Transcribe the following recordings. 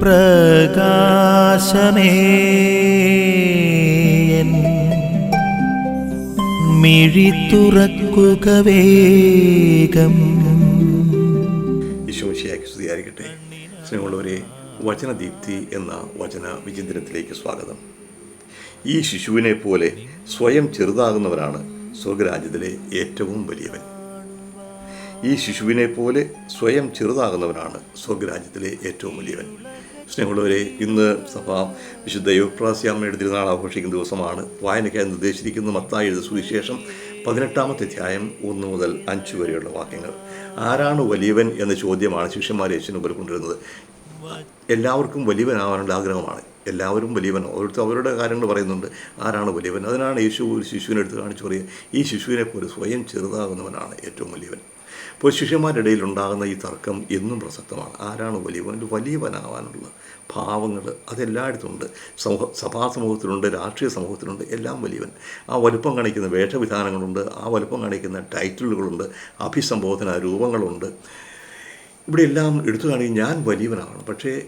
പ്രകാശമേ. മിഴി തുറക്കുക സ്തുതിയായിരിക്കട്ടെ. സ്നേഹമുള്ളവരെ വചനദീപ്തി എന്ന വചന വിചിന്തനത്തിലേക്ക് സ്വാഗതം. ഈ ശിശുവിനെ പോലെ സ്വയം ചെറുതാകുന്നവരാണ് സ്വർഗരാജ്യത്തിലെ ഏറ്റവും വലിയവൻ. ഈ ശിശുവിനെ പോലെ സ്വയം ചെറുതാകുന്നവനാണ് സ്വർഗരാജ്യത്തിലെ ഏറ്റവും വലിയവൻ. സ്നേഹമുള്ളവരെ ഇന്ന് സഭ വിശുദ്ധ യുപ്രാസ്യാമ്മയുടെ തിരുനാൾ ആഘോഷിക്കുന്ന ദിവസമാണ്. വായനയ്ക്കായി നിർദ്ദേശിച്ചിരിക്കുന്ന മത്തായി സുവിശേഷം പതിനെട്ടാമത്തെ അധ്യായം ഒന്ന് മുതൽ അഞ്ച് വരെയുള്ള വാക്യങ്ങൾ. ആരാണ് വലിയവൻ എന്ന ചോദ്യമാണ് ശിഷ്യന്മാരെ യേശുവിന് ഉപരിക്കൊണ്ടിരുന്നത് എല്ലാവർക്കും വലിയവനാവാനുള്ള ആഗ്രഹമാണ്. എല്ലാവരും വലിയവൻ ഓരോരുത്തർ അവരുടെ കാര്യങ്ങൾ പറയുന്നുണ്ട്. ആരാണ് വലിയവൻ? അതിനാണ് യേശു ഒരു ശിശുവിനെ എടുത്ത് കാണിച്ചു പറയുക. ഈ ശിശുവിനെ പോലെ സ്വയം ചെറുതാകുന്നവനാണ് ഏറ്റവും വലിയവൻ. ഇപ്പോൾ ശിഷ്യന്മാരുടെ ഇടയിൽ ഉണ്ടാകുന്ന ഈ തർക്കം എന്നും പ്രസക്തമാണ്. ആരാണ് വലിയവൻ? വലിയവനാവാനുള്ള ഭാവങ്ങൾ അതെല്ലായിടത്തും ഉണ്ട്. സമൂഹ സഭാ സമൂഹത്തിലുണ്ട് രാഷ്ട്രീയ സമൂഹത്തിലുണ്ട് എല്ലാം വലിയവൻ. ആ വലുപ്പം കാണിക്കുന്ന വേഷവിധാനങ്ങളുണ്ട് ആ വലുപ്പം കാണിക്കുന്ന ടൈറ്റിലുകളുണ്ട് അഭിസംബോധന രൂപങ്ങളുണ്ട്. ഇവിടെ എല്ലാം എടുത്തു കാണിക്കും ഞാൻ വലിയവനാണ് പക്ഷേ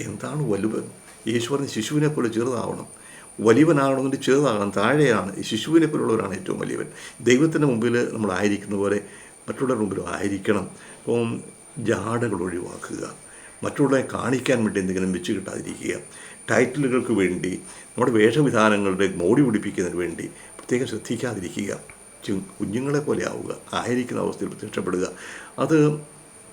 എന്താണ് വലുവൻ? ഈശ്വരൻ ശിശുവിനെ പോലെ ചെറുതാവണം. വലിയവനാകണമെങ്കിൽ ചെറുതാകണം. താഴെയാണ്. ഈ ശിശുവിനെ പോലുള്ളവരാണ് ഏറ്റവും വലിയവൻ. ദൈവത്തിന്റെ മുമ്പിൽ നമ്മളായിരിക്കുന്ന പോലെ മറ്റുള്ളവരുടെ മുമ്പിലും ആയിരിക്കണം. അപ്പം ജാടകൾ ഒഴിവാക്കുക. മറ്റുള്ളവരെ കാണിക്കാൻ വേണ്ടി എന്തെങ്കിലും വെച്ച് കിട്ടാതിരിക്കുക. ടൈറ്റിലുകൾക്ക് വേണ്ടി നമ്മുടെ വേഷവിധാനങ്ങളുടെ മോടി പിടിപ്പിക്കുന്നതിന് വേണ്ടി പ്രത്യേകം ശ്രദ്ധിക്കാതിരിക്കുക. കുഞ്ഞുങ്ങളെ പോലെ ആവുക. ആയിരിക്കുന്ന അവസ്ഥയിൽ പ്രത്യക്ഷപ്പെടുക. അത്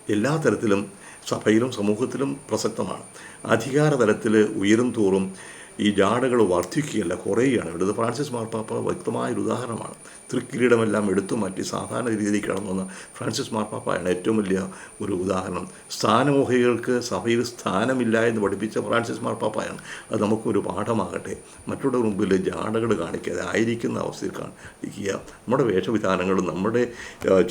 എല്ലാ തരത്തിലും സഭയിലും സമൂഹത്തിലും പ്രസക്തമാണ്. അധികാരതലത്തിൽ ഉയരും തോറും ഈ ജാടകൾ വർദ്ധിക്കുകയല്ല കുറയുകയാണ്. ഇവിടുത്തെ ഫ്രാൻസിസ് മാർപ്പാപ്പ വ്യക്തമായൊരു ഉദാഹരണമാണ്. തൃക്കിരീടമെല്ലാം എടുത്തു മാറ്റി സാധാരണ രീതിയിലേക്ക് കടന്നുവന്ന ഫ്രാൻസിസ് മാർപ്പാപ്പയാണ് ഏറ്റവും വലിയ ഒരു ഉദാഹരണം. സ്ഥാനമോഹികൾക്ക് സഭയിൽ സ്ഥാനമില്ല എന്ന് പഠിപ്പിച്ച ഫ്രാൻസിസ് മാർപ്പാപ്പയാണ്. അത് നമുക്കൊരു പാഠമാകട്ടെ. മറ്റുള്ള മുമ്പിൽ ജാടകൾ കാണിക്കാതെ ആയിരിക്കുന്ന അവസ്ഥയിൽ കാണിക്കുക. നമ്മുടെ വേഷവിധാനങ്ങളും നമ്മുടെ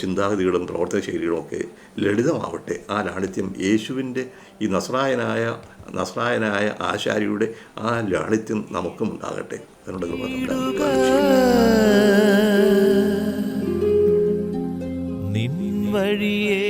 ചിന്താഗതികളും പ്രവർത്തന ശൈലികളും ഒക്കെ ലളിതമാവട്ടെ. ആ ലാളിത്യം യേശുവിന്റെ ഈ നസ്രായനായ നസ്രായനായ ആശാരിയുടെ ആ ലാളിത്യം നമുക്കും ഉണ്ടാകട്ടെ അതിനുള്ള കൃപ നിൻ വഴിയേ